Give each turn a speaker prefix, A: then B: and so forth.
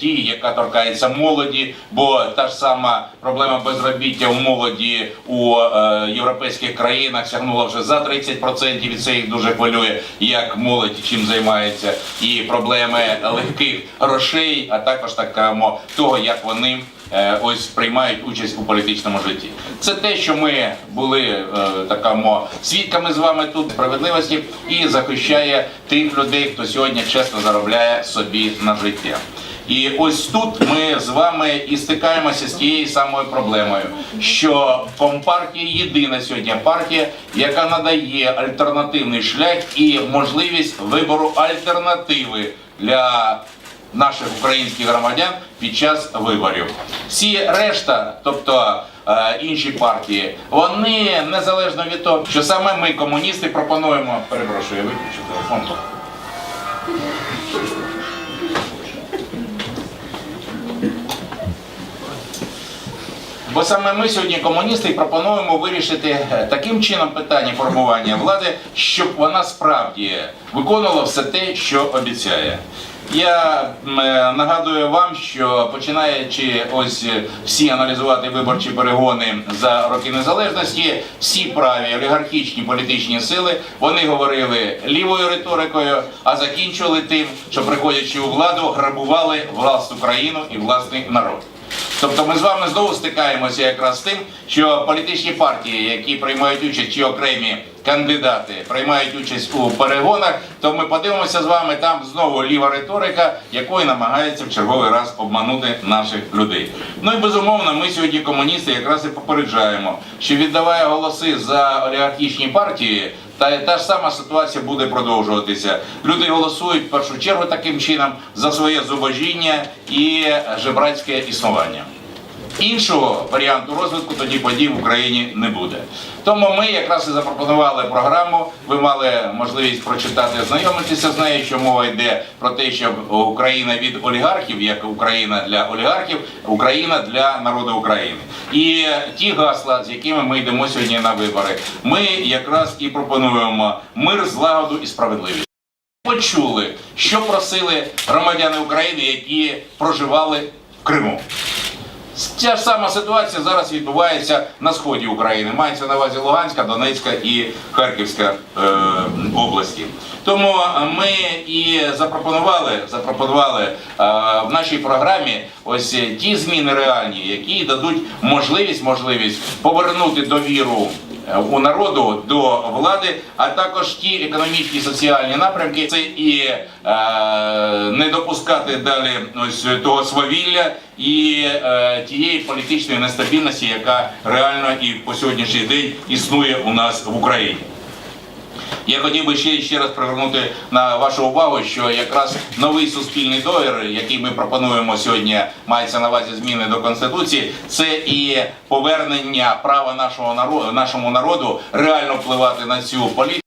A: ті, яка торкається молоді, бо та ж сама проблема безробіття у молоді у е, європейських країнах сягнула вже за 30%, і це їх дуже хвилює, як молодь чим займається, і проблеми легких грошей, а також так кажемо, того, як вони е, ось приймають участь у політичному житті. Це те, що ми були е, такамо свідками з вами тут справедливості і захищає тих людей, хто сьогодні чесно заробляє собі на життя. І ось тут ми з вами і стикаємося з тією самою проблемою, що Компартія єдина сьогодні партія, яка надає альтернативний шлях і можливість вибору альтернативи для наших українських громадян під час виборів. Всі решта, тобто е, інші партії, вони незалежно від того, що саме ми, комуністи, пропонуємо. Перепрошую, я виключу телефон. Бо саме ми сьогодні, комуністи, пропонуємо вирішити е, таким чином питання формування влади, щоб вона справді виконувала все те, що обіцяє. Я е, нагадую вам, що починаючи ось е, всі аналізувати виборчі перегони за роки незалежності, всі праві олігархічні політичні сили вони говорили лівою риторикою, а закінчували тим, що приходячи у владу, грабували власну країну і власний народ. Тобто ми з вами знову стикаємося якраз з тим, що політичні партії, які приймають участь чи окремі кандидати приймають участь у перегонах, то ми подивимося з вами там знову ліва риторика, якою намагається в черговий раз обманути наших людей. Ну і безумовно, ми сьогодні комуністи якраз і попереджаємо, що віддавая голоси за олігархічні партії. Та та ж сама ситуація буде продовжуватися. Люди голосують в першу чергу таким чином за своє зубожіння і жебрацьке існування. Іншого варіанту розвитку тоді подій в Україні не буде. Тому ми якраз і запропонували програму. Ви мали можливість прочитати, ознайомитися з нею, що мова йде про те, щоб Україна від олігархів, як Україна для олігархів, Україна для народу України. І ті гасла, з якими ми йдемо сьогодні на вибори, ми якраз і пропонуємо мир, злагоду і справедливість. Почули, що просили громадяни України, які проживали в Криму. Ця ж сама ситуація зараз відбувається на сході України. Мається на увазі Луганська, Донецька і Харківська е, області. Тому ми і запропонували, запропонували е, в нашій програмі ось ті зміни реальні, які дадуть можливість, можливість повернути довіру у народу до влади, а також ті економічні і соціальні напрямки. Це і е, не допускати далі ось того свавілля і е, тієї політичної нестабільності, яка реально і по сьогоднішній день існує у нас в Україні. Я хотів би ще, ще раз привернути на вашу увагу, що якраз новий суспільний договір, який ми пропонуємо сьогодні, мається на увазі зміни до конституції, це і повернення права нашого народу, нашому народу реально впливати на цю політику.